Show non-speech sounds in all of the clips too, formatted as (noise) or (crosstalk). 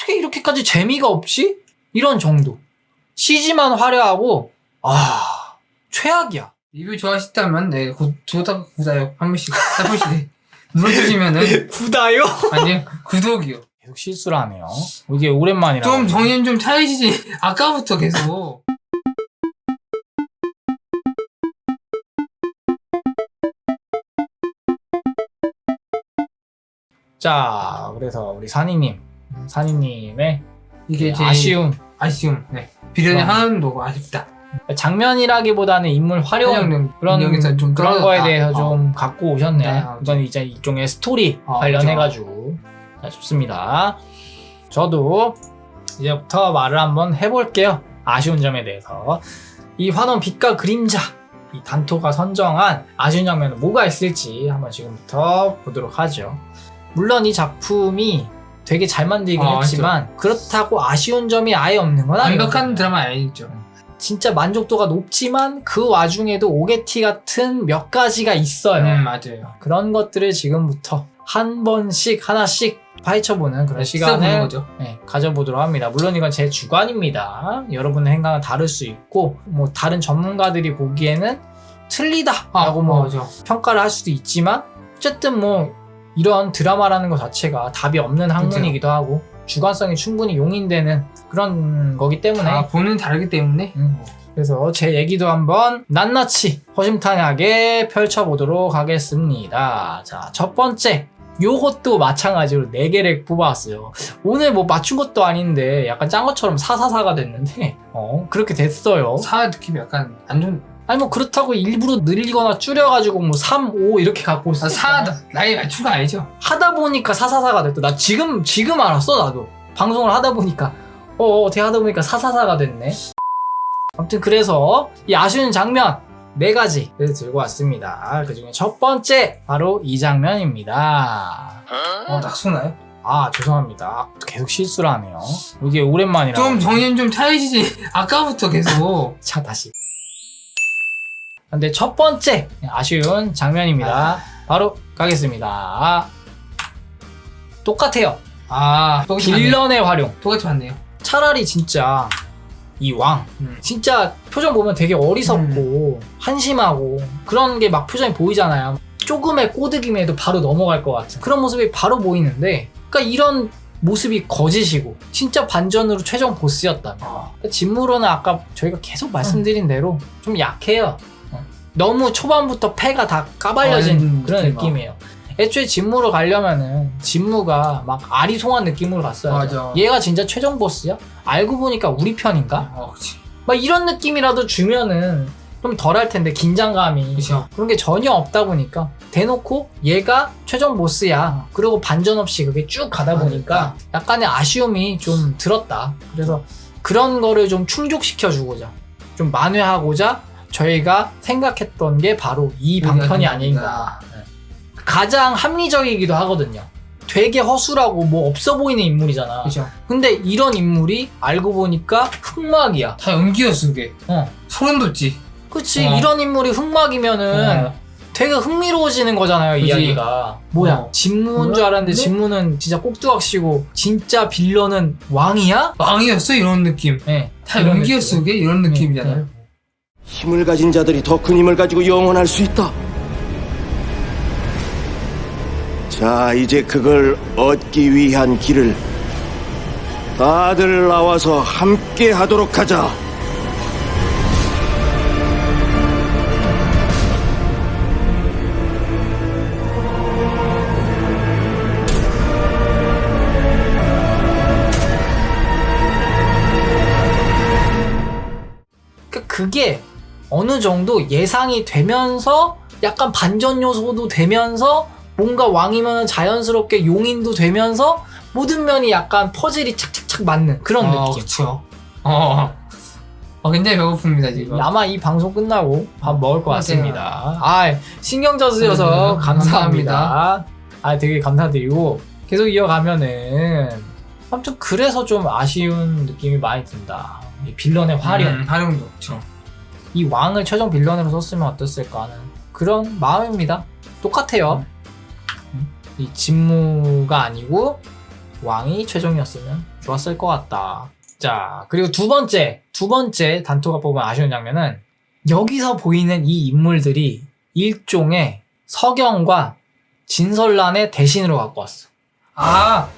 어떻게 이렇게까지 재미가 없지? 이런 정도. CG만 화려하고 아 최악이야. 리뷰 좋아하셨다면 네 구, 구독 구독 한 번씩 한 번씩 네. (laughs) 눌러주시면은 부다요? 아니요 구독이요. 계속 실수를 하네요. 이게 오랜만이라. 좀 정신 좀 차리시지. 아까부터 계속. 자, 그래서 우리 산이님, 산이님의 이게 제 아쉬움 아쉬움. 네. 비련의 어. 하나도 아쉽다. 장면이라기보다는 인물 활용 활용 그런 좀 그런 거에 떨어졌다. 대해서 어. 좀 갖고 오셨네. 네, 이건 이제 이쪽의 스토리 어, 관련해가지고 자, 좋습니다. 저도 이제부터 말을 한번 해볼게요. 아쉬운 점에 대해서 이 환원 빛과 그림자 이 단토가 선정한 아쉬운 장면은 뭐가 있을지 한번 지금부터 보도록 하죠. 물론 이 작품이 되게 잘 만들긴 어, 했지만 그렇다고 아쉬운 점이 아예 없는 건 아니에요. 완벽한 드라마 아니죠. 진짜 만족도가 높지만 그 와중에도 오게티 같은 몇 가지가 있어요. 음 맞아요. 그런 것들을 지금부터 한 번씩 하나씩 파헤쳐보는 그런 시간을 시간을 네, 거죠. 네, 가져보도록 합니다. 물론 이건 제 주관입니다. 여러분의 행각은 다를 수 있고 뭐 다른 전문가들이 보기에는 틀리다라고 뭐 맞아. 평가를 할 수도 있지만 어쨌든 뭐 이런 드라마라는 것 자체가 답이 없는 학문이기도 하고 주관성이 충분히 용인되는 그런 거기 때문에 다 보는 다르기 때문에 음. 그래서 제 얘기도 한번 낱낱이 허심탄회하게 펼쳐보도록 하겠습니다. 자, 첫 번째. 요것도 마찬가지로 4개를 뽑아왔어요. 오늘 뭐 맞춘 것도 아닌데 약간 짠 것처럼 사사사가 됐는데, (laughs) 어, 그렇게 됐어요. 사 느낌이 약간 안 좋은. 아니 뭐 그렇다고 일부러 늘리거나 줄여가지고 뭐 3, 5 이렇게 갖고 있어. 아, 사 나이 맞추가 아니죠. 하다 보니까 사사사가 됐다. 나 지금, 지금 알았어, 나도. 방송을 하다 보니까. 어, 어, 어떻게 하다 보니까 사사사가 됐네. 아무튼 그래서 이 아쉬운 장면 네 가지를 들고 왔습니다. 그 중에 첫 번째, 바로 이 장면입니다. 어 낙소나요? 아, 죄송합니다. 계속 실수를 하네요. 이게 오랜만이라. 좀 정신 좀 차리시지. 아까부터 계속. (laughs) 자, 다시. 근데 첫 번째 아쉬운 장면입니다. 바로 가겠습니다. 똑같아요. 아 똑같이. 빌런의 활용. 똑같이 봤네요. 차라리 진짜 이 왕 음. 진짜 표정 보면 되게 어리석고 한심하고 그런 게 막 표정이 보이잖아요 조금의 꼬드김에도 바로 넘어갈 것 같은 그런 모습이 바로 보이는데 그러니까 이런 모습이 거짓이고 진짜 반전으로 최종 보스였다면 그러니까 진무로는 아까 저희가 계속 말씀드린 대로 좀 약해요 어. 너무 초반부터 패가 다 까발려진 음, 그런 느낌, 느낌이에요 애초에 진무로 가려면은 진무가 막 아리송한 느낌으로 갔어요 맞아. 얘가 진짜 최종 보스야? 알고 보니까 우리 편인가? 어, 그치. 막 이런 느낌이라도 주면은 좀 덜 할 텐데 긴장감이 그쵸. 그런 게 전혀 없다 보니까 대놓고 얘가 최종 보스야 그리고 반전 없이 그게 쭉 가다 보니까 약간의 아쉬움이 좀 들었다 그래서 그런 거를 좀 충족시켜 주고자 좀 만회하고자 저희가 생각했던 게 바로 이 방편이 아닌가 가장 합리적이기도 하거든요 되게 허술하고 뭐 없어 보이는 인물이잖아 그죠. 근데 이런 인물이 알고 보니까 흑막이야. 다 연기였어 그게. 어. 소름 돋지. 그치 어. 이런 인물이 흑막이면은 어. 되게 흥미로워지는 거잖아요 그치. 이야기가. 뭐야 어. 진무인 줄 알았는데 근데? 진무는 진짜 꼭두각시고 진짜 빌런은 왕이야? 왕이었어 이런 느낌. 네. 다 이런 연기였어 느낌. 그게 이런 느낌이잖아요. 네. 힘을 가진 자들이 더 큰 힘을 가지고 영원할 수 있다. 자, 이제 그걸 얻기 위한 길을 다들 나와서 함께 하도록 하자. 그 그게 어느 정도 예상이 되면서 약간 반전 요소도 되면서 뭔가 왕이면 자연스럽게 용인도 되면서 모든 면이 약간 퍼즐이 착착착 맞는 그런 어, 느낌. 그쵸. 어. 어 굉장히 배고픕니다 지금. 아마 이 방송 끝나고 밥 먹을 것. 같습니다. 아, 신경 써주셔서 음, 감사합니다. 감사합니다. 아, 되게 감사드리고 계속 이어가면은 아무튼 그래서 좀 아쉬운 느낌이 많이 든다. 이 빌런의 활용, 음, 활용도 그쵸. 이 왕을 최종 빌런으로 썼으면 어땠을까 하는 그런 마음입니다. 똑같아요. 이 진무가 아니고 왕이 최종이었으면 좋았을 것 같다. 자, 그리고 두 번째, 두 번째 단토가 뽑은 아쉬운 장면은 여기서 보이는 이 인물들이 일종의 서경과 진설란의 대신으로 갖고 왔어. 아,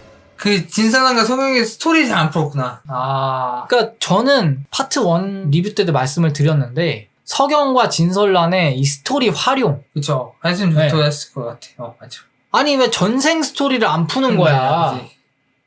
그 진사랑과 성경의 스토리 잘 안 풀었구나. 아. 그러니까 저는 파트 1 리뷰 때도 말씀을 드렸는데 서경과 진설란의 이 스토리 활용. 그쵸. 한숨 네. 돋았을 것 같아. 어, 맞아. 아니 왜 전생 스토리를 안 푸는 거야? 그치.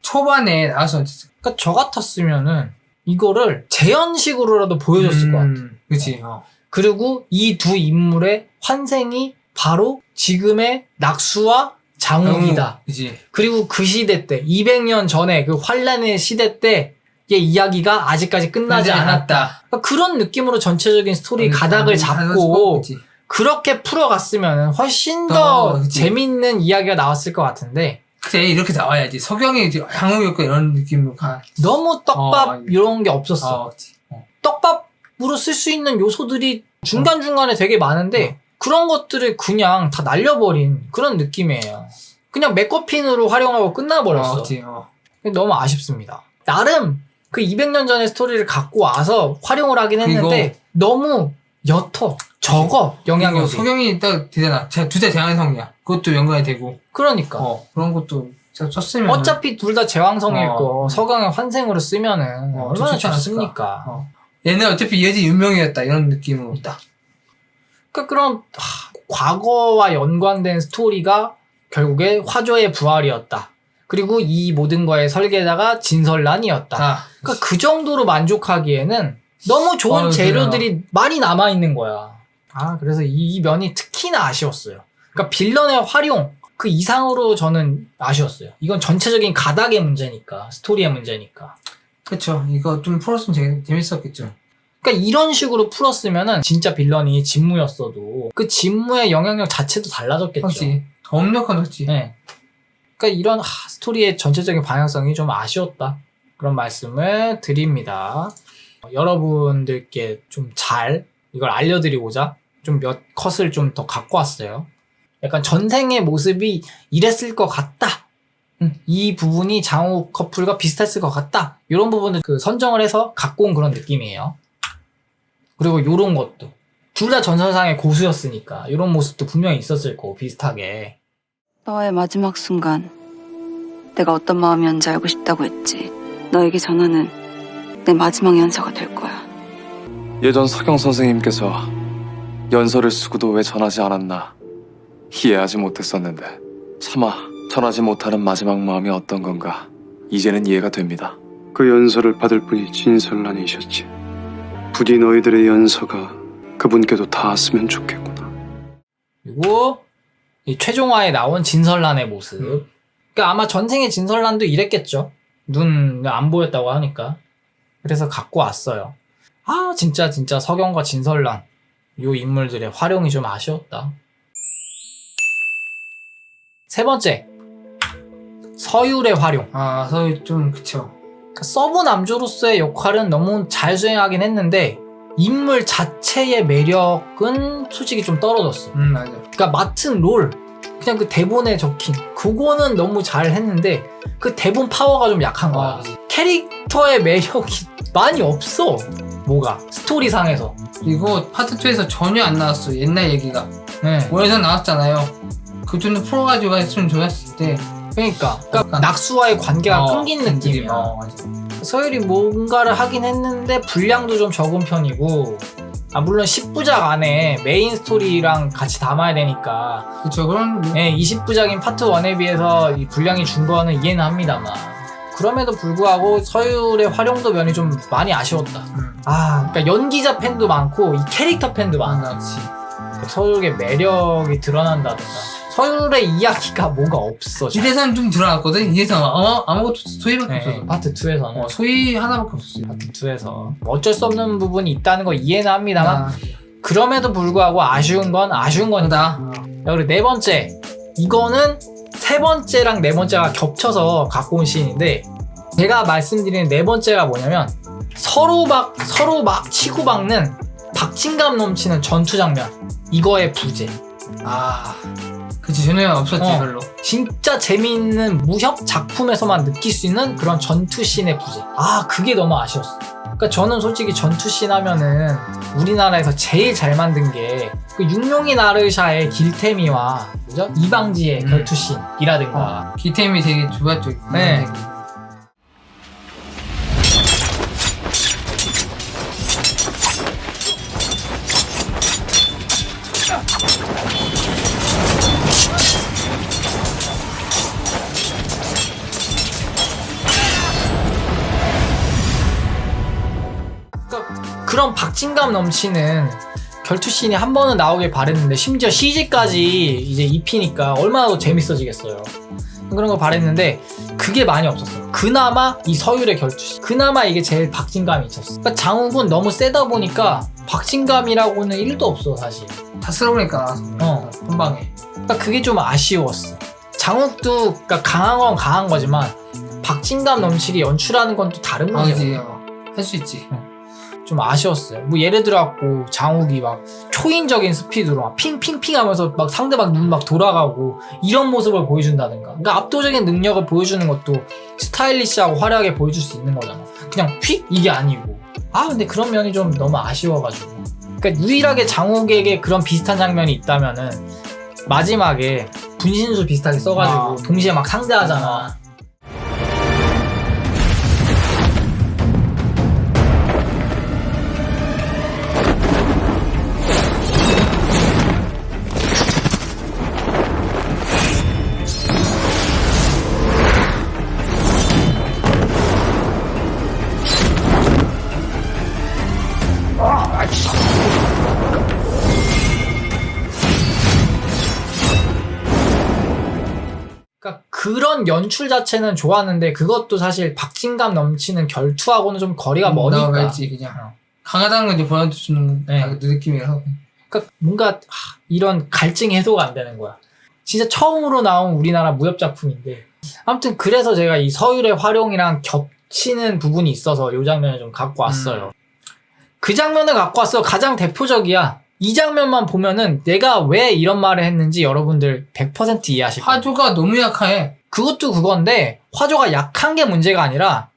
초반에 나와서 진짜. 그러니까 저 같았으면은 이거를 재현식으로라도 보여줬을 것 같아. 음, 그치. 어. 그리고 이 두 인물의 환생이 바로 지금의 낙수와 장욱이다. 그치. 그리고 그 시대 때 200년 전에 그 환란의 시대 때의 이야기가 아직까지 끝나지 않았다. 그러니까 그런 느낌으로 전체적인 스토리 가닥을 잡고. 그렇게 풀어갔으면 훨씬 어, 더 그치. 재밌는 이야기가 나왔을 것 같은데 그래, 이렇게 나와야지. 석영이 이제 양호였고 이런 느낌으로 가. 너무 떡밥 어, 이런 게 없었어. 어, 그치. 어. 떡밥으로 쓸 수 있는 요소들이 중간 중간에 되게 많은데 그런 것들을 그냥 다 날려버린 그런 느낌이에요. 그냥 맥커핀으로 활용하고 끝나버렸어. 어. 너무 아쉽습니다. 나름 그 200년 전의 스토리를 갖고 와서 활용을 하긴 했는데 너무 옅어. 적어. 영향력이. 석영이 딱 되잖아. 제- 둘다 대한성이야. 그것도 연관이 되고. 그러니까. 어, 그런 것도 썼으면. 어차피 둘 다 제왕성일 어. 거 서경의 환생으로 쓰면은 어, 얼마나. 좋습니까? 어. 얘는 어차피 이어진 운명이었다. 이런 느낌으로 딱. 그러니까 그런 하, 과거와 연관된 스토리가 결국에 화조의 부활이었다. 그리고 이 모든 거의 설계자가 진설란이었다. 아, 그러니까 그 정도로 만족하기에는 너무 좋은 어, 재료들이 많이 남아 있는 거야. 아 그래서 이, 이 면이 특히나 아쉬웠어요. 그러니까 빌런의 활용 그 이상으로 저는 아쉬웠어요. 이건 전체적인 가닥의 문제니까 스토리의 문제니까. 그쵸. 이거 좀 풀었으면 재, 재밌었겠죠. 그러니까 이런 식으로 풀었으면은 진짜 빌런이 진무였어도 그 진무의 영향력 자체도 달라졌겠죠. 확실히. 더 엄력한 지 네. 그러니까 이런 하, 스토리의 전체적인 방향성이 좀 아쉬웠다. 그런 말씀을 드립니다. 어, 여러분들께 좀 잘 이걸 알려드리고자 좀 몇 컷을 좀 더 갖고 왔어요. 약간 전생의 모습이 이랬을 것 같다. 음, 이 부분이 장우 커플과 비슷했을 것 같다. 이런 부분을 그 선정을 해서 갖고 온 그런 느낌이에요. 그리고 요런 것도. 둘 다 전설상의 고수였으니까 이런 모습도 분명히 있었을 거고 비슷하게. 너의 마지막 순간 내가 어떤 마음이었는지 알고 싶다고 했지. 너에게 전하는 내 마지막 연서가 될 거야. 예전 서경 선생님께서 연설을 쓰고도 왜 전하지 않았나 이해하지 못했었는데 차마 전하지 못하는 마지막 마음이 어떤 건가 이제는 이해가 됩니다. 그 연서를 받을 분이 진설란이셨지. 부디 너희들의 연서가 그분께도 닿았으면 좋겠구나. 그리고 이 최종화에 나온 진설란의 모습. 음. 그러니까 아마 전생의 진설란도 이랬겠죠. 눈 안 보였다고 하니까. 그래서 갖고 왔어요. 아 진짜 진짜 서경과 진설란 요 인물들의 활용이 좀 아쉬웠다. 세 번째 서율의 활용. 아, 서울 좀, 그쵸. 그러니까 서브 남주로서의 역할은 너무 잘 수행하긴 했는데 인물 자체의 매력은 솔직히 좀 떨어졌어. 음, 맞아. 그러니까 맡은 롤 그냥 그 대본에 적힌 그거는 너무 잘 했는데 그 대본 파워가 좀 약한 거야 아. 캐릭터의 매력이 많이 없어 뭐가 스토리상에서 이거 파트 2에서 전혀 안 나왔어. 옛날 얘기가. 네. 원에서 나왔잖아요. 그 정도 풀어가지고 했으면 좋았을 때. 그러니까, 그러니까 낙수와의 관계가 어, 끊긴 그 느낌이야 어, 맞아. 서율이 뭔가를 하긴 했는데 분량도 좀 적은 편이고 아 물론 10부작 안에 메인 스토리랑 같이 담아야 되니까 그쵸. 그런, 네, 20부작인 파트 1에 비해서 이 분량이 준 거는 이해는 합니다만 그럼에도 불구하고 서율의 활용도 면이 좀 많이 아쉬웠다. 음. 아, 그러니까 연기자 팬도 많고 이 캐릭터 팬도 많아. 많았지. 서율의 매력이 드러난다든가 서율의 이야기가 뭐가 없어. 잘. 이래서는 좀 드러났거든? 이래서 어, 아무것도 소위밖에 네, 없어. 파트 2에서는 어, 소위 하나밖에 없었어요. 파트 2에서 어쩔 수 없는 부분이 있다는 거 이해는 합니다만 아, 그럼에도 불구하고 아쉬운 건 아쉬운 거다. 어. 그리고 네 번째 이거는 세 번째랑 네 번째가 겹쳐서 갖고 온 씬인데 제가 말씀드리는 네 번째가 뭐냐면 서로 막 서로 막 치고 박는 박진감 넘치는 전투 장면 이거의 부재 아, 그치. 전혀 없었지, 어. 별로. 진짜 재미있는 무협 작품에서만 느낄 수 있는 그런 전투씬의 부재. 아, 그게 너무 아쉬웠어. 그러니까 저는 솔직히 전투씬 하면은 우리나라에서 제일 잘 만든 게 그 육룡이 나르샤의 길태미와 뭐죠? 이방지의 음. 결투씬이라든가 기템이 되게 좋았죠. 네. 그런 박진감 넘치는 결투씬이 한 번은 나오길 바랬는데 심지어 CG까지 이제 입히니까 얼마나 더 재밌어지겠어요. 그런 거 바랬는데 그게 많이 없었어요. 그나마 이 서율의 결투씬. 그나마 이게 제일 박진감이 있었어. 그러니까 장욱은 너무 세다 보니까 박진감이라고는 1도 없어 사실. 다 쓸어보니까 어. 한 방에. 그러니까 그게 좀 아쉬웠어. 장욱도 그러니까 강한 건 강한 거지만 박진감 넘치게 연출하는 건 또 다른 아, 거지. 그지. 할수 있지. 좀 아쉬웠어요. 뭐 예를 들어갖고 장욱이 막 초인적인 스피드로 막 핑핑핑 하면서 막 상대방 눈 막 돌아가고 이런 모습을 보여준다든가. 그러니까 압도적인 능력을 보여주는 것도 스타일리시하고 화려하게 보여줄 수 있는 거잖아. 그냥 휙 이게 아니고. 아 근데 그런 면이 좀 너무 아쉬워가지고. 그러니까 유일하게 장욱에게 그런 비슷한 장면이 있다면은 마지막에 분신수 비슷하게 써가지고 아. 동시에 막 상대하잖아. 연출 자체는 좋았는데 그것도 사실 박진감 넘치는 결투하고는 좀 거리가 머니까. 나가지 그냥. 어. 강하다는 걸 이제 보여주는 네. 네. 느낌이라서. 그러니까 뭔가 하, 이런 갈증 해소가 안 되는 거야. 진짜 처음으로 나온 우리나라 무협 작품인데 아무튼 그래서 제가 이 서율의 활용이랑 겹치는 부분이 있어서 이 장면을 좀 갖고 왔어요. 그 장면을 갖고 왔어 가장 대표적이야. 이 장면만 보면은 내가 왜 이런 말을 했는지 여러분들 100% 이해하실 거예요. 화조가 너무 약해. 그것도 그건데 화조가 약한 게 문제가 아니라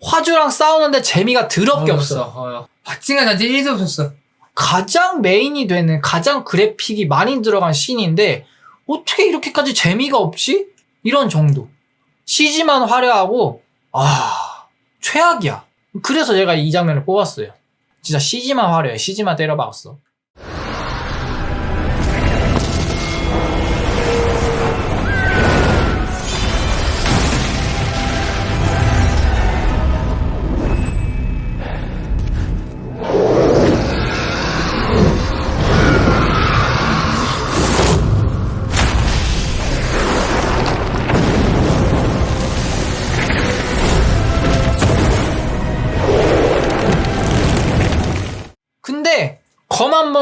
화조랑 싸우는데 재미가 더럽게 없어. 어. 박진가 자체 1도 없었어. 가장 메인이 되는 가장 그래픽이 많이 들어간 씬인데 어떻게 이렇게까지 재미가 없지? 이런 정도. CG만 화려하고 아 최악이야. 그래서 제가 이 장면을 뽑았어요. 진짜 CG만 화려해. CG만 때려박았어.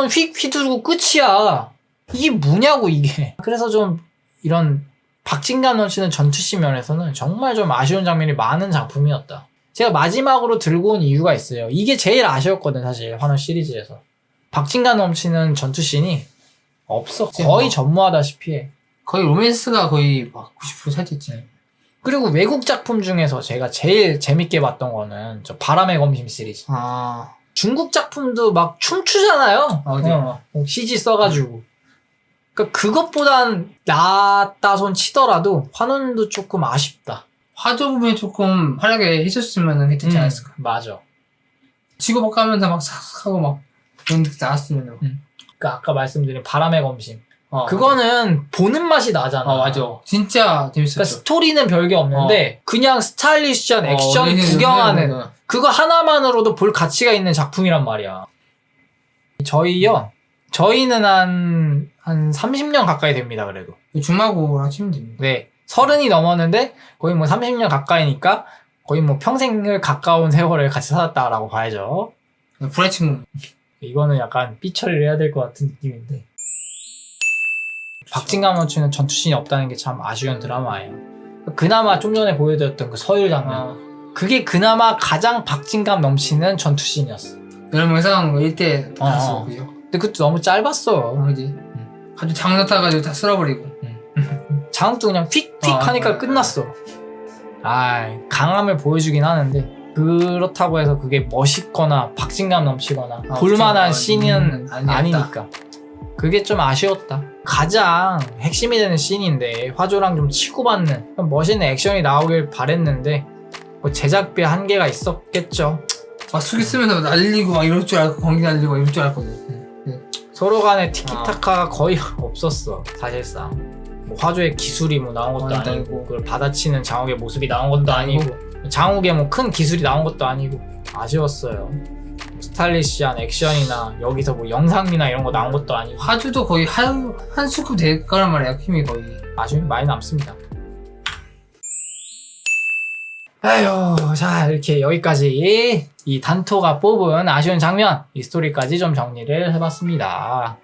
한번 휙 휘두르고 끝이야. 이게 뭐냐고 이게. 그래서 좀 이런 박진감 넘치는 전투씬 면에서는 정말 좀 아쉬운 장면이 많은 작품이었다. 제가 마지막으로 들고 온 이유가 있어요. 이게 제일 아쉬웠거든 사실 환원 시리즈에서. 박진감 넘치는 전투씬이 없어. 거의 전무하다시피 해. 거의 로맨스가 거의 막 90% 살찌지. 그리고 외국 작품 중에서 제가 제일 재밌게 봤던 거는 저 바람의 검심 시리즈. 아. 중국 작품도 막 춤추잖아요. 아, 어디? 어, 어, CG 써가지고. 그러니까 그것보단 낫다 손 치더라도 환원도 조금 아쉽다. 화조 부분이 조금 화려하게 해줬으면 괜찮지 음, 않았을까. 맞아. 치고받고 하면서 막 싹 하고 막 그런 게 나왔으면. 그러니까 아까 말씀드린 바람의 검심. 어, 그거는 보는 맛이 나잖아. 어, 맞아. 진짜 재밌었죠. 그러니까 스토리는 별게 없는데 그냥 스타일리시한 액션 어, 네네, 구경하는 네네, 네 네. 그거 하나만으로도 볼 가치가 있는 작품이란 말이야. 저희요. 저희는 한, 한 30년 가까이 됩니다, 그래도. 중마고랑 치면 됩니다. 네. 서른이 넘었는데 거의 뭐 30년 가까이니까 거의 뭐 평생을 가까운 세월을 같이 살았다라고 봐야죠. 친구. 이거는 약간 삐처리를 해야 될 것 같은 느낌인데. 박진감 넘치는 전투씬이 없다는 게 참 아쉬운 드라마예요. 그나마 좀 전에 보여드렸던 그 서율 장면. 아, 그게 그나마 가장 박진감 넘치는 전투씬이었어. 여러 명 싸우는 거 1대 어, 다섯 어. 그죠? 근데 그것도 너무 짧았어. 어, 그지? 아주 장난 타가지고 다 쓸어버리고. (laughs) 장욱도 그냥 휙휙 아, 하니까 네, 끝났어. 아, 강함을 보여주긴 하는데 그렇다고 해서 그게 멋있거나 박진감 넘치거나 아, 볼만한. 씬은 음. 아니니까. 그게 좀 아쉬웠다. 가장 핵심이 되는 씬인데 화조랑 좀 치고받는 멋있는 액션이 나오길 바랬는데 뭐 제작비 한계가 있었겠죠. 막 수기 쓰면서 날리고 막 이럴 줄 알고 공기 날리고 막 이럴 줄 알았거든. 서로 간에 아. 티키타카가 거의 (laughs) 없었어 사실상 뭐 화조의 기술이 뭐 나온 것도 아, 아니고 아니고. 그걸 받아치는 장욱의 모습이 나온 것도 아니고 장욱의 뭐 큰 기술이 나온 것도 아니고 아쉬웠어요 스타일리시한 액션이나 여기서 뭐 영상미나 이런 거 나온 것도 아니고 화주도 거의 한, 한 수급 될 거란 말이야, 힘이 거의. 아쉬움이 많이 남습니다. 아휴 자 이렇게 여기까지 이 단토가 뽑은 아쉬운 장면 이 스토리까지 좀 정리를 해봤습니다.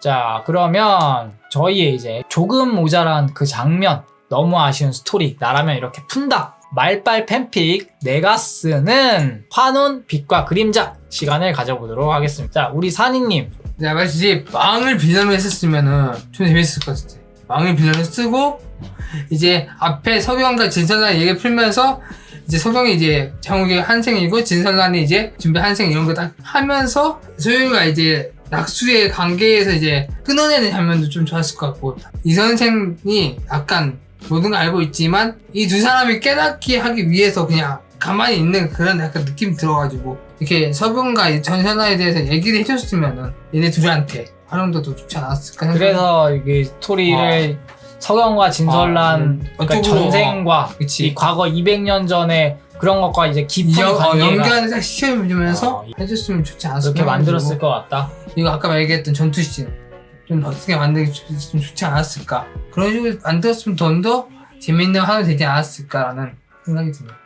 자 그러면 저희의 이제 조금 모자란 그 장면 너무 아쉬운 스토리 나라면 이렇게 푼다 말빨 팬픽 내가 쓰는 환원 빛과 그림자 시간을 가져보도록 하겠습니다. 자 우리 산이님. 내가 말했지, 망을 빌런으로 했었으면은 좀 재밌을 것 같아. 망을 빌런으로 쓰고, 이제 앞에 서경과 진설란 얘기 풀면서, 이제 서경이 이제 장욱이 한생이고, 진설란이 이제 준비 한생 이런 거 딱 하면서, 소유가 이제 낙수의 관계에서 이제 끊어내는 장면도 좀 좋았을 것 같고, 이 선생이 약간 모든 걸 알고 있지만, 이 두 사람이 깨닫게 하기 위해서 그냥 가만히 있는 그런 약간 느낌 들어가지고, 이렇게 서병과 이 전선화에 대해서 얘기를 해줬으면은 얘네 둘한테 활용도도 좋지 않았을까 생각- 그래서 이게 스토리를 서경과 진설란 아, 음. 그러니까 전생과. 이 과거 200년 전에 그런 것과 이제 깊은 연, 어, 딱 시켜주면서 어, 해줬으면 좋지 않았을까 이렇게 만들었을. 것 같다. 이거 아까 얘기했던 전투씬 좀 박스게 만들기 좋- 좀 좋지 않았을까 그런 식으로 만들었으면 좀 더 재밌는 화가 되지 않았을까라는 생각이 듭니다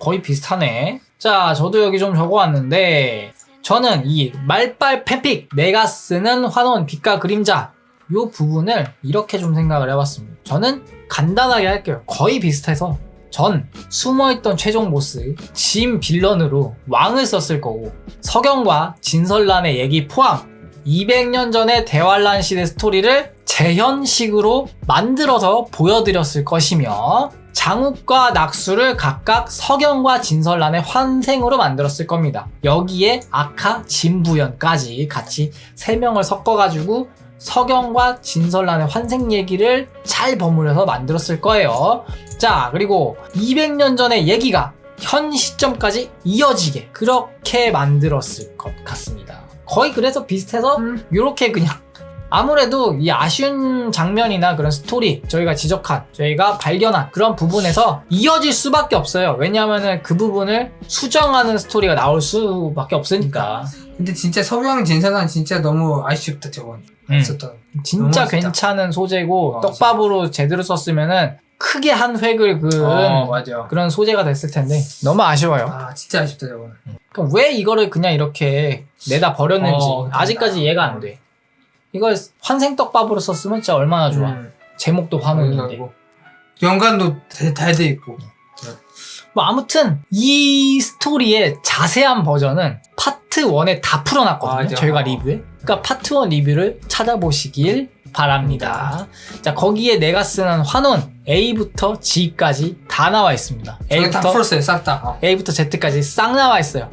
거의 비슷하네. 자, 저도 여기 좀 적어왔는데 저는 이 말빨 팬픽 내가 쓰는 환원 빛과 그림자 요 부분을 이렇게 좀 생각을 해봤습니다. 저는 간단하게 할게요. 거의 비슷해서 전 숨어있던 최종 보스 진 빌런으로 왕을 썼을 거고 서경과 진설란의 얘기 포함 200년 전의 대환란 시대 스토리를 재현식으로 만들어서 보여드렸을 것이며 장욱과 낙수를 각각 서경과 진설란의 환생으로 만들었을 겁니다. 여기에 아카, 진부연까지 같이 세 명을 섞어가지고 서경과 진설란의 환생 얘기를 잘 버무려서 만들었을 거예요. 자, 그리고 200년 전의 얘기가 현 시점까지 이어지게 그렇게 만들었을 것 같습니다. 거의 그래서 비슷해서 음. 이렇게 그냥 (laughs) 아무래도 이 아쉬운 장면이나 그런 스토리 저희가 지적한 저희가 발견한 그런 부분에서 이어질 수밖에 없어요. 왜냐하면 그 부분을 수정하는 스토리가 나올 수밖에 없으니까. 근데 진짜 서경 진선은 진짜 너무 아쉽다 저건. 음, 있었던. 진짜 너무. 괜찮은 소재고 어, 떡밥으로 제대로 썼으면은 크게 한 획을 그은 어 맞아. 그런 소재가 됐을 텐데 너무 아쉬워요. 아 진짜 아쉽다 저건 그럼 왜 이거를 그냥 이렇게 내다 버렸는지 어, 아직까지 이해가 안 돼. 이걸 환생떡밥으로 썼으면 진짜 얼마나 좋아. 음. 제목도 환원인데. 그리고 연관도 잘돼 있고 뭐 아무튼 이 스토리의 자세한 버전은 파트 1에 다 풀어놨거든요. 맞아. 저희가 리뷰에. 그러니까 파트 1 리뷰를 찾아보시길 바랍니다. 자 거기에 내가 쓰는 환원 A부터 G까지 다 나와 있습니다. 다 A부터 풀었어요 싹다 어. A부터 Z까지 싹 나와 있어요.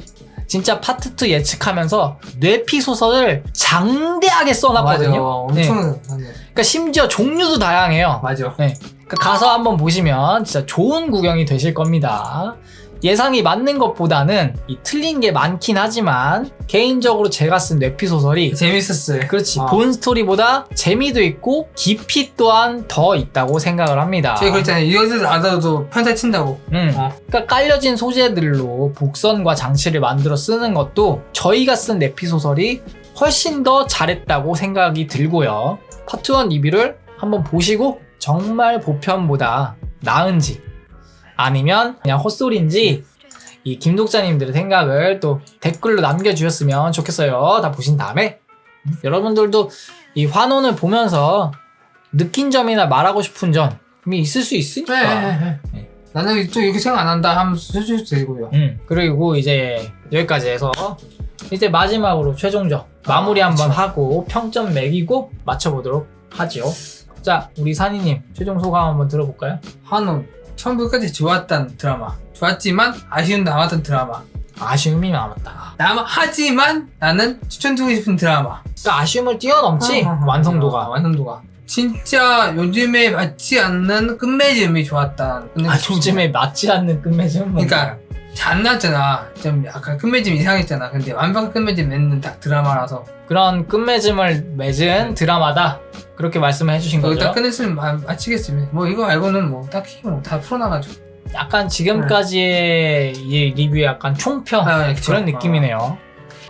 진짜 파트 2 예측하면서 뇌피 소설을 장대하게 써놨거든요. 맞아 네. 엄청 맞아 그러니까 심지어 종류도 다양해요. 맞아 그러니까 가서 한번 보시면 진짜 좋은 구경이 되실 겁니다. 예상이 맞는 것보다는 이 틀린 게 많긴 하지만 개인적으로 제가 쓴 뇌피 소설이 재밌었어요 그렇지 어. 본 스토리보다 재미도 있고 깊이 또한 더 있다고 생각을 합니다. 저희 그랬잖아요 이것을 알아도 편타 친다고 음. 어. 그러니까 깔려진 소재들로 복선과 장치를 만들어 쓰는 것도 저희가 쓴 내피 소설이 훨씬 더 잘했다고 생각이 들고요. 파트 1 리뷰를 한번 보시고 정말 보편보다 나은지 아니면 그냥 헛소리인지 이 김독자님들의 생각을 또 댓글로 남겨주셨으면 좋겠어요. 다 보신 다음에 여러분들도 이 환원을 보면서 느낀 점이나 말하고 싶은 점이 있을 수 있으니까 네. 나는 또 이렇게 생각 안 한다 하면 해줘도 되고요 음, 그리고 이제 여기까지 해서 이제 마지막으로 최종적 마무리 아, 한번 그쵸. 하고 평점 매기고 맞춰보도록 하죠. 자, 우리 산이님 최종 소감 한번 들어볼까요? 한우 처음부터까지 좋았던 드라마 좋았지만 아쉬운 남았던 드라마 아쉬움이 남았다. 남 하지만 나는 추천드리고 싶은 드라마 그러니까 아쉬움을 뛰어넘지 아, 아, 아, 완성도가. 완성도가 진짜 요즘에 맞지 않는 끝맺음이 좋았다 아, 요즘에 맞지 않는 끝맺음. 그러니까 잘 나왔잖아 좀 약간 끝맺음 이상했잖아 근데 완벽한 끝맺음 맺는 딱 드라마라서 그런 끝맺음을 맺은 드라마다 그렇게 말씀을 해주신 거기 거죠. 딱 끝냈으면 마, 마치겠습니다 뭐 이거 말고는 뭐 딱히 뭐 다 풀어나가지고 약간 지금까지의 이 리뷰의 약간 총평 아, 네, 그쵸. 그런 느낌이네요.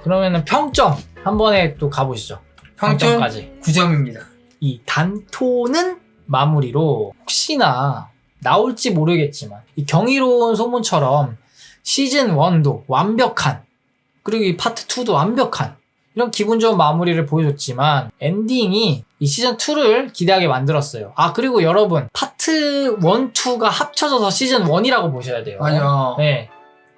그러면은 평점 한 번에 또 가보시죠. 평점 평점까지. 9점입니다 이 단토는 마무리로 혹시나 나올지 모르겠지만 이 경이로운 소문처럼 시즌 1도 완벽한 그리고 이 파트 2도 완벽한 이런 기분 좋은 마무리를 보여줬지만 엔딩이 이 시즌 2를 기대하게 만들었어요. 아 그리고 여러분 파트 1, 2가 합쳐져서 시즌 1이라고 보셔야 돼요. 맞아 네.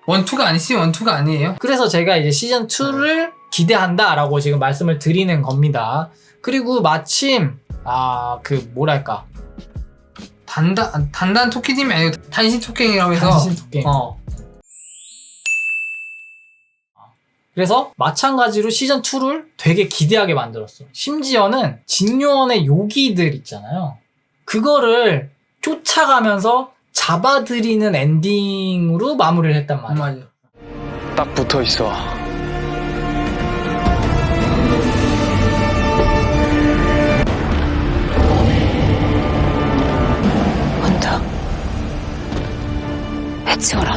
원투가 아니시 원투가 아니에요 그래서 제가 이제 시즌 2를 기대한다라고 지금 말씀을 드리는 겁니다. 그리고 마침 아 그 뭐랄까 단단 단단 토끼님이 아니고 단신 토끼라고 해서 단신 토끼. 어 그래서 마찬가지로 시즌 2를 되게 기대하게 만들었어. 심지어는 진요원의 요기들 있잖아요. 그거를 쫓아가면서 잡아들이는 엔딩으로 마무리를 했단 말이야. 맞아 딱 붙어 있어. 원다. 해치워라.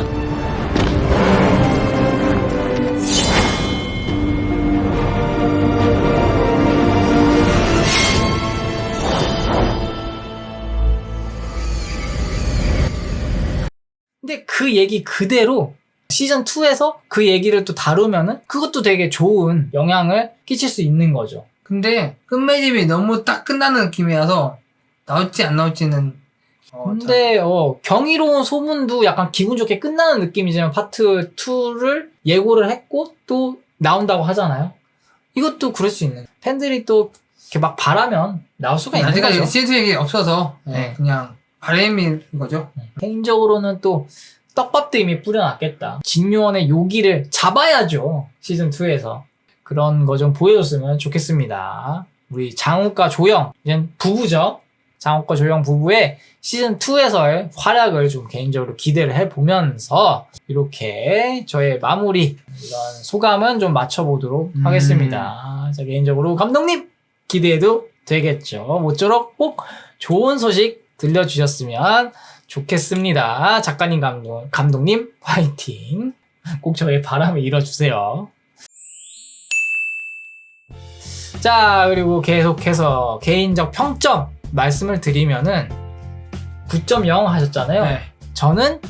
그 얘기 그대로 시즌 2에서 그 얘기를 또 다루면은 그것도 되게 좋은 영향을 끼칠 수 있는 거죠. 근데 끝맺음이 너무 딱 끝나는 느낌이라서 나올지 안 나올지는 어, 근데 어, 경이로운 소문도 약간 기분 좋게 끝나는 느낌이지만 파트 2를 예고를 했고 또 나온다고 하잖아요. 이것도 그럴 수 있는. 팬들이 또 이렇게 막 바라면 나올 수가 있는 아직까지 거죠. 시즌 얘기 없어서 네. 네, 그냥 바램인 거죠 개인적으로는 또 떡밥도 이미 뿌려놨겠다. 진요원의 요기를 잡아야죠. 시즌 2에서. 그런 거 좀 보여줬으면 좋겠습니다. 우리 장욱과 조영, 이젠 부부죠. 장욱과 조영 부부의 시즌 2에서의 활약을 좀 개인적으로 기대를 해보면서 이렇게 저의 마무리 이런 소감은 좀 맞춰보도록 음. 하겠습니다. 자, 개인적으로 감독님 기대해도 되겠죠. 모쪼록 꼭 좋은 소식 들려주셨으면 좋겠습니다. 작가님 감독, 감독님 화이팅. 꼭 저의 바람을 이뤄주세요. 자, 그리고 계속해서 개인적 평점 말씀을 드리면은 9.0 하셨잖아요. 네. 저는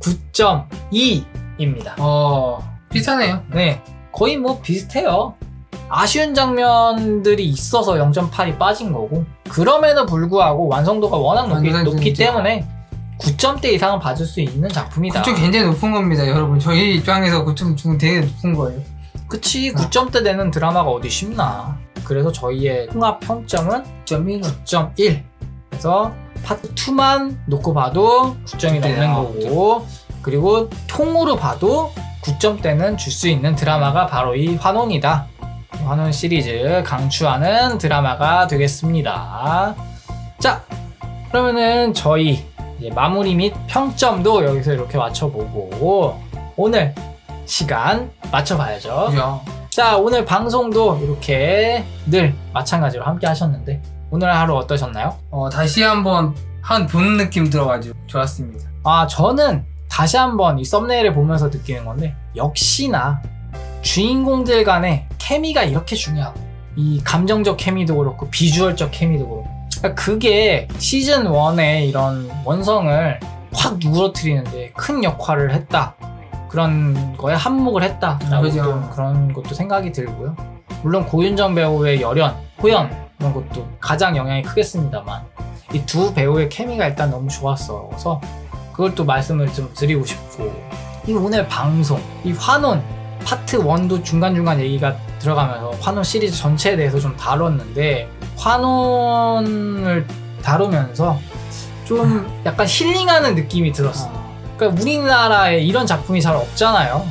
9.2입니다. 어 비슷하네요 네. 거의 뭐 비슷해요. 아쉬운 장면들이 있어서 0.8이 빠진 거고, 그럼에도 불구하고 완성도가 워낙 높기, 높기. 때문에 9점대 이상은 받을 수 있는 작품이다. 9점 굉장히 높은 겁니다 여러분 저희 입장에서 9점 주면 되게 높은 거예요 그치, 9점대 되는 드라마가 어디 쉽나. 그래서 저희의 통합 평점은 9.1 9.1. 그래서 파트 2만 놓고 봐도 9점이 넘는 아, 거고, 그리고 통으로 봐도 9점대는 줄 수 있는 드라마가 바로 이 환혼이다. 환혼 시리즈 강추하는 드라마가 되겠습니다. 자, 그러면은 저희 마무리 및 평점도 여기서 이렇게 맞춰보고, 오늘 시간 맞춰봐야죠. 그죠 자, 오늘 방송도 이렇게 늘 마찬가지로 함께 하셨는데, 오늘 하루 어떠셨나요? 어, 다시 한번 한 본 느낌 들어가지고 좋았습니다 아, 저는 다시 한번 이 썸네일을 보면서 느끼는 건데, 역시나 주인공들 간의 케미가 이렇게 중요하고, 이 감정적 케미도 그렇고, 비주얼적 케미도 그렇고, 그러니까 그게 시즌 1의 이런 원성을 확 누그러뜨리는데 큰 역할을 했다. 그런 거에 한몫을 했다. 그죠. 좀 그런 것도 생각이 들고요. 물론 고윤정 배우의 열연, 호연 이런 것도 가장 영향이 크겠습니다만 이 두 배우의 케미가 일단 너무 좋았어서 그걸 또 말씀을 좀 드리고 싶고 이 오늘 방송 이 환원 파트 1도 중간중간 얘기가 들어가면서 환원 시리즈 전체에 대해서 좀 다뤘는데 환원을 다루면서 좀 약간 힐링하는 느낌이 들었어. 그러니까 우리나라에 이런 작품이 잘 없잖아요.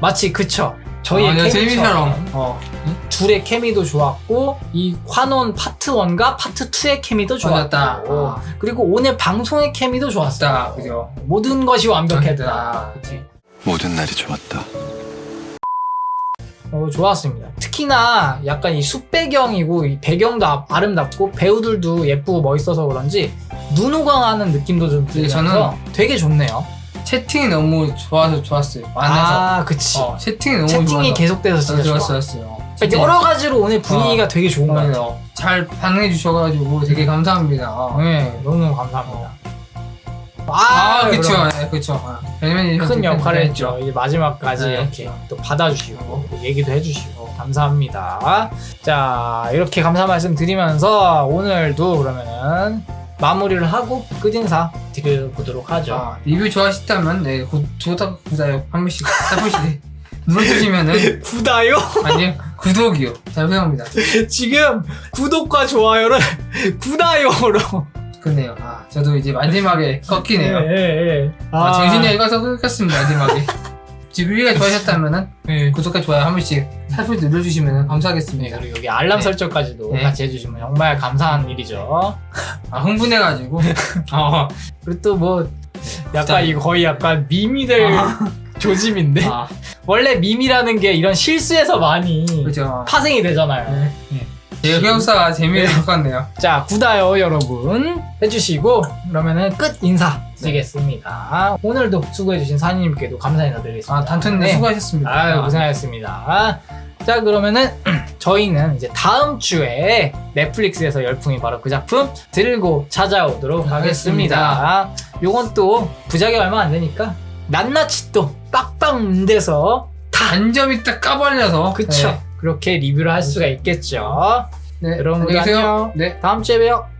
마치 그쵸? 저희의 아, 네, 케미처럼. 어, 응? 둘의 케미도 좋았고 이 환원 파트 1과 파트 2의 케미도 좋았다. 좋았고 아. 그리고 오늘 방송의 케미도. 좋았다. 그죠? 모든 것이 완벽했다. 완벽했다. 그치? 모든 날이 좋았다. 어, 좋았습니다. 특히나 약간 이 숲 배경이고 이 배경도 아- 아름답고 배우들도 예쁘고 멋있어서 그런지 눈 호강하는 느낌도 좀 네, 들면서 되게 좋네요. 채팅이 너무 좋아서 좋았어요. 많아서. 아, 그치. 어, 채팅이 너무 채팅이 좋아서. 계속돼서 진짜 좋아. 좋았어요. 그러니까 여러 가지로 오늘 분위기가 되게 좋은 것 같아요. 어, 잘 반응해 주셔가지고 되게 감사합니다. 네, 너무 감사합니다. 아, 아, 그쵸, 그럼 네, 그쵸. 왜냐면 큰 역할을 했죠. 이제 마지막까지 네, 이렇게 그렇죠. 또 받아주시고 또 얘기도 해주시고 감사합니다. 자 이렇게 감사 말씀 드리면서 오늘도 그러면은 마무리를 하고 끝인사 드려보도록 하죠. 아, 리뷰 좋아하셨다면 네, 구, 구독, 구독 한 번씩 한 번씩 눌러주시면은 구다요? 아니요 구독이요. 잘 부탁합니다. (laughs) 지금 구독과 좋아요를 (laughs) 구다요로. 그네요. 아, 저도 이제 마지막에 (laughs) 꺾이네요. 예, 예. 아, 정신이 여기서 끊겼습니다 마지막에. (laughs) 지금 리뷰가 좋아하셨다면은 예. 구독과 좋아요 한 번씩 살짝 눌러주시면 네, 감사하겠습니다. 그리고 여기 알람 네. 설정까지도 네. 같이 해주시면 정말 감사한 일이죠. 아, 흥분해가지고. (laughs) 어, 그리고 또뭐 약간. 이거 거의 약간 밈이 될 조짐인데 아, 원래 밈이라는 게 이런 실수에서 많이 그죠. 파생이 되잖아요. 제 흑역사가 재미를 바꿨네요. 자, 구다요 여러분 해주시고 그러면은 끝 인사 드리겠습니다. 오늘도 수고해주신 사장님께도 감사 인사드리겠습니다. 아, 단툰님 네. 수고하셨습니다. 아유 고생하셨습니다. 자 그러면은 (clears throat) 저희는 이제 다음 주에 넷플릭스에서 열풍이 바로 그 작품 들고 찾아오도록 하겠습니다. 요건 또 부작이 얼마 안 되니까 낱낱이 또 빡빡 문대서 단점이 딱 까발려서. 그쵸 그렇게 리뷰를 할 수가 있겠죠. 네. 네. 여러분 안녕히 계세요. 안녕. 네. 다음 주에 봬요.